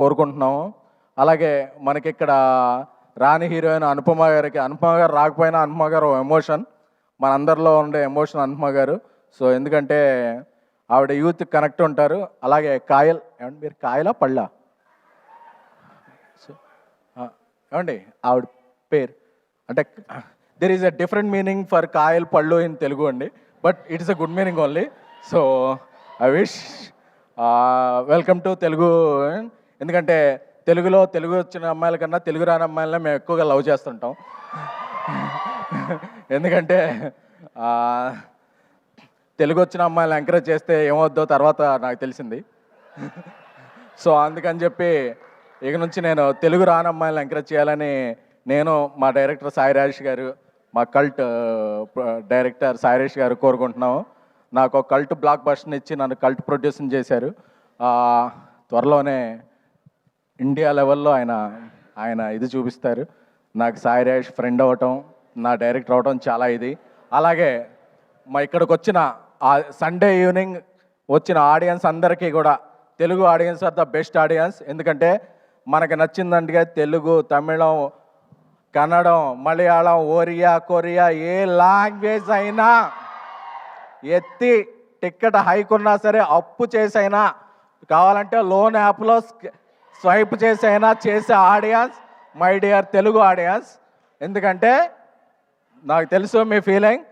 కోరుకుంటున్నాము. అలాగే మనకి ఇక్కడ రాణి హీరోయిన్ అనుపమ గారికి అనుపమ గారు రాకపోయినా అనుపమ గారు ఎమోషన్. మనందరిలో ఉండే ఎమోషన్ అనుపమ గారు. సో ఎందుకంటే ఆవిడ యూత్ కనెక్ట్ ఉంటారు. అలాగే కాయల్ ఏమండి మీరు కాయలా పళ్ళా? సో ఏమండి? ఆవిడ పేరు. అంటే there is a different meaning for Kayal పళ్ళు ఇన్ తెలుగు అండి. But it is a good meaning only so I wish welcome to Telugu ఎందుకంటే తెలుగులో తెలుగు వచ్చిన అమ్మాయిల కన్నా తెలుగు రాని అమ్మాయిలనే మేము ఎక్కువగా లవ్ చేస్తుంటాం. ఎందుకంటే తెలుగు వచ్చిన అమ్మాయిలు ఎంకరేజ్ చేస్తే ఏమవుద్దో తర్వాత నాకు తెలిసింది. సో అందుకని చెప్పి ఇక నుంచి నేను తెలుగు రాని అమ్మాయిలను ఎంకరేజ్ చేయాలని నేను మా డైరెక్టర్ సాయి రాజేష్ గారు మా కల్ట్ డైరెక్టర్ సాయిరేష్ గారు కోరుకుంటున్నాము. నాకు కల్ట్ బ్లాక్ బస్ట్ని ఇచ్చి నన్ను కల్ట్ ప్రొడ్యూసింగ్ చేశారు. త్వరలోనే ఇండియా లెవెల్లో ఆయన ఆయన ఇది చూపిస్తారు. నాకు సాయిరాజ్ ఫ్రెండ్ అవ్వటం నా డైరెక్టర్ అవటం చాలా ఇది. అలాగే మా ఇక్కడికి వచ్చిన ఆ సండే ఈవినింగ్ వచ్చిన ఆడియన్స్ అందరికీ కూడా Telugu audience are the best audience ఎందుకంటే మనకి నచ్చిందంటే తెలుగు తమిళం కన్నడం మలయాళం ఒరియా కొరియా ఏ లాంగ్వేజ్ అయినా ఎత్తి టికెట్ హైక్ ఉన్నా సరే అప్పు చేసైనా కావాలంటే లోన్ యాప్లో స్వైప్ చేసైనా చేసే audience my dear Telugu audience. ఎందుకంటే నాకు తెలుసు మీ ఫీలింగ్.